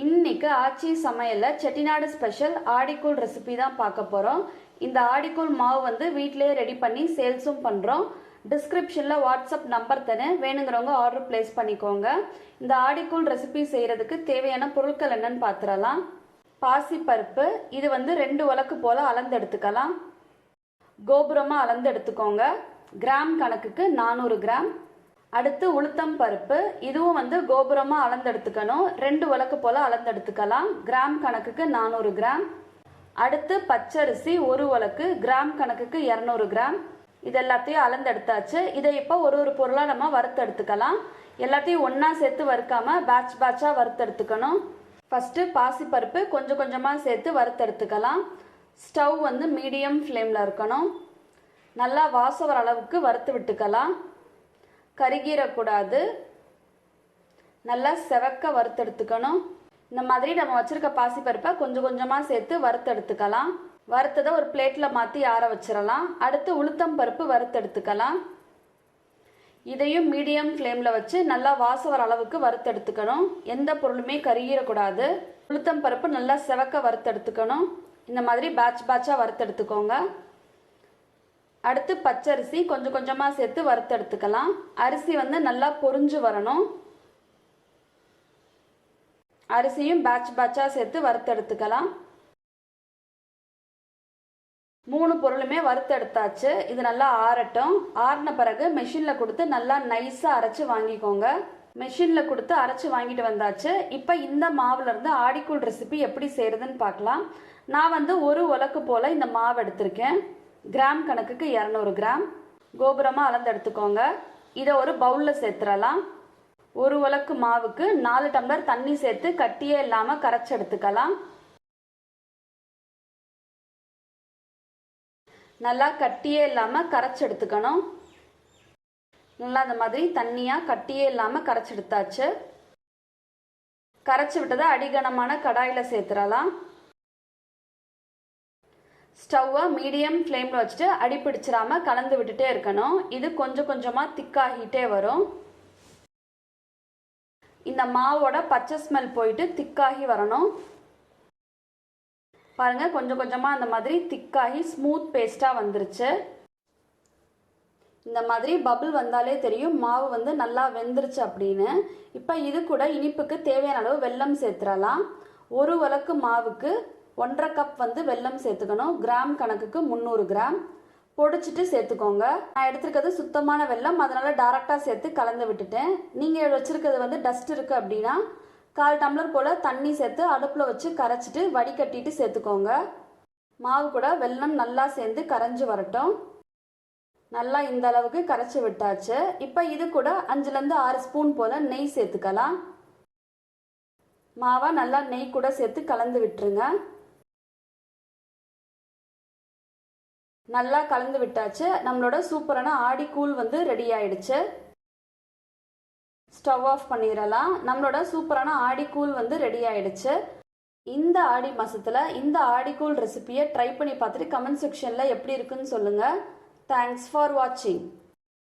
இன்னைக்கு ஆச்சி சமையலில் Chettinad special ஆடிக்கூழ் recipe தான் பார்க்க போகிறோம் இந்த ஆடிக்கூழ் மாவு வந்து வீட்டிலேயே ரெடி பண்ணி சேல்ஸும் பண்ணுறோம் டிஸ்கிரிப்ஷனில் வாட்ஸ்அப் நம்பர் தரேன் வேணுங்கிறவங்க ஆர்டர் ப்ளேஸ் பண்ணிக்கோங்க. இந்த ஆடிக்கூழ் ரெசிபி செய்கிறதுக்கு தேவையான பொருட்கள் என்னன்னு பார்த்துடலாம் பாசிப்பருப்பு இது வந்து ரெண்டு உலக்கு போல் அளந்து எடுத்துக்கலாம். கோபுரமாக அளந்து எடுத்துக்கோங்க. கிராம் கணக்குக்கு நானூறு கிராம். அடுத்து உளுத்தம் பருப்பு. இதுவும் வந்து கோபுரமாக அளந்தெடுத்துக்கணும். ரெண்டு உலக்கு போல் அளந்தெடுத்துக்கலாம். கிராம் கணக்குக்கு நானூறு கிராம். அடுத்து பச்சரிசி ஒரு உலக்கு கிராம் கணக்குக்கு இரநூறு கிராம். இது எல்லாத்தையும் அளந்தெடுத்தாச்சு. இதை இப்போ ஒரு ஒரு பொருளாக நம்ம வறுத்தெடுத்துக்கலாம் எல்லாத்தையும் ஒன்றா சேர்த்து வறுக்காம பேட்ச் பேட்சாக வறுத்தெடுத்துக்கணும் ஃபஸ்ட்டு பாசிப்பருப்பு கொஞ்சம் கொஞ்சமாக சேர்த்து வறுத்தெடுத்துக்கலாம் ஸ்டவ் வந்து மீடியம் ஃப்ளேமில் இருக்கணும். நல்லா வாசம் வர அளவுக்கு வறுத்து விட்டுக்கலாம். கருகிடக்கூடாது நல்லா செவக்க வறுத்தெடுத்துக்கணும். இந்த மாதிரி நம்ம வச்சிருக்க பாசிப்பருப்பை கொஞ்சம் கொஞ்சமாக சேர்த்து வறுத்தெடுத்துக்கலாம். வறுத்ததை ஒரு பிளேட்டில் மாற்றி ஆற வச்சிடலாம் அடுத்து உளுத்தம் பருப்பு வறுத்தெடுத்துக்கலாம். இதையும் மீடியம் ஃப்ளேமில் வச்சு நல்லா வாசம் வர அளவுக்கு வறுத்தெடுத்துக்கணும். எந்த பொருளுமே கருகிடக்கூடாது உளுத்தம் பருப்பு நல்லா செவக்க வறுத்தெடுத்துக்கணும். இந்த மாதிரி பேட்ச் பேட்சாக வறுத்தெடுத்துக்கோங்க. அடுத்து பச்சரிசி கொஞ்சம் கொஞ்சமாக சேர்த்து வறுத்தெடுத்துக்கலாம். அரிசி வந்து நல்லா பொரிஞ்சு வரணும். அரிசியும் பேட்ச் பேட்சாக சேர்த்து வறுத்தெடுத்துக்கலாம். மூணு பொருளுமே வறுத்தெடுத்தாச்சு. இது நல்லா ஆறட்டும். ஆறின பிறகு மெஷினில் கொடுத்து நல்லா நைஸாக அரைச்சி வாங்கிக்கோங்க. மெஷினில் கொடுத்து அரைச்சி வாங்கிட்டு வந்தாச்சு. இப்போ இந்த மாவுலேருந்து ஆடிக்கூல் ரெசிபி எப்படி செய்கிறதுன்னு பார்க்கலாம். நான் வந்து ஒரு உலக்கு போல் இந்த மாவு எடுத்திருக்கேன். கிராம் கணக்குக்கு இரநூறு கிராம். கோபுரமாக அளந்து எடுத்துக்கோங்க இதை ஒரு பவுலில் சேர்த்துடலாம் ஒரு உலக்கு மாவுக்கு நாலு டம்ளர் தண்ணி சேர்த்து கட்டியே இல்லாமல் கரைச்சி எடுத்துக்கலாம். நல்லா கட்டியே இல்லாமல் கரைச்சி எடுத்துக்கணும். நல்லா அந்த மாதிரி தண்ணியாக கட்டியே இல்லாமல் கரைச்சி எடுத்தாச்சு. கரைச்சி விட்டதை அடிகனமான கடாயில் சேர்த்துடலாம் ஸ்டவ்வை மீடியம் ஃப்ளேமில் வச்சுட்டு அடி பிடிச்சிடாம கலந்து விட்டுட்டே இருக்கணும். இது கொஞ்சம் கொஞ்சமாக திக்காகிட்டே வரும். இந்த மாவோட பச்சை ஸ்மெல் போயிட்டு திக்காகி வரணும். பாருங்கள் கொஞ்சம் கொஞ்சமாக அந்த மாதிரி திக்காகி ஸ்மூத் பேஸ்ட்டாக வந்துருச்சு. இந்த மாதிரி பபுள் வந்தாலே தெரியும் மாவு வந்து நல்லா வெந்துருச்சு அப்படின்னு. இப்போ இது கூட இனிப்புக்கு தேவையான அளவு வெல்லம் சேர்த்துடலாம். ஒரு வழக்கு மாவுக்கு ஒன்றரை கப் வந்து வெல்லம் சேர்த்துக்கணும். கிராம் கணக்குக்கு முந்நூறு கிராம். பொடிச்சிட்டு சேர்த்துக்கோங்க. நான் எடுத்துருக்கிறது சுத்தமான வெல்லம். அதனால் டேரெக்டாக சேர்த்து கலந்து விட்டுட்டேன். நீங்கள் வச்சுருக்கிறது வந்து டஸ்ட் இருக்குது அப்படின்னா கால் டம்ளர் போல் தண்ணி சேர்த்து அடுப்பில் வச்சு கரைச்சிட்டு வடிகட்டிட்டு சேர்த்துக்கோங்க. மாவு கூட வெல்லம் நல்லா சேர்ந்து கரைஞ்சி வரட்டும். நல்லா இந்த அளவுக்கு கரைச்சி விட்டாச்சு. இப்போ இது கூட அஞ்சுலேருந்து ஆறு ஸ்பூன் போல் நெய் சேர்த்துக்கலாம். மாவை நல்லா நெய் கூட சேர்த்து கலந்து விட்டுருங்க. நல்லா கலந்து விட்டாச்சு. நம்மளோட சூப்பரான ஆடி கூழ் வந்து ரெடி ஆயிடுச்சு. ஸ்டவ் ஆஃப் பண்ணிடலாம். நம்மளோட சூப்பரான ஆடி கூழ் வந்து ரெடி ஆயிடுச்சு. இந்த ஆடி மாசத்துல இந்த ஆடி கூழ் ரெசிபியை ட்ரை பண்ணி பார்த்துட்டு கமெண்ட் செக்ஷன்ல எப்படி இருக்குன்னு சொல்லுங்க. தேங்க்ஸ் ஃபார் வாட்சிங்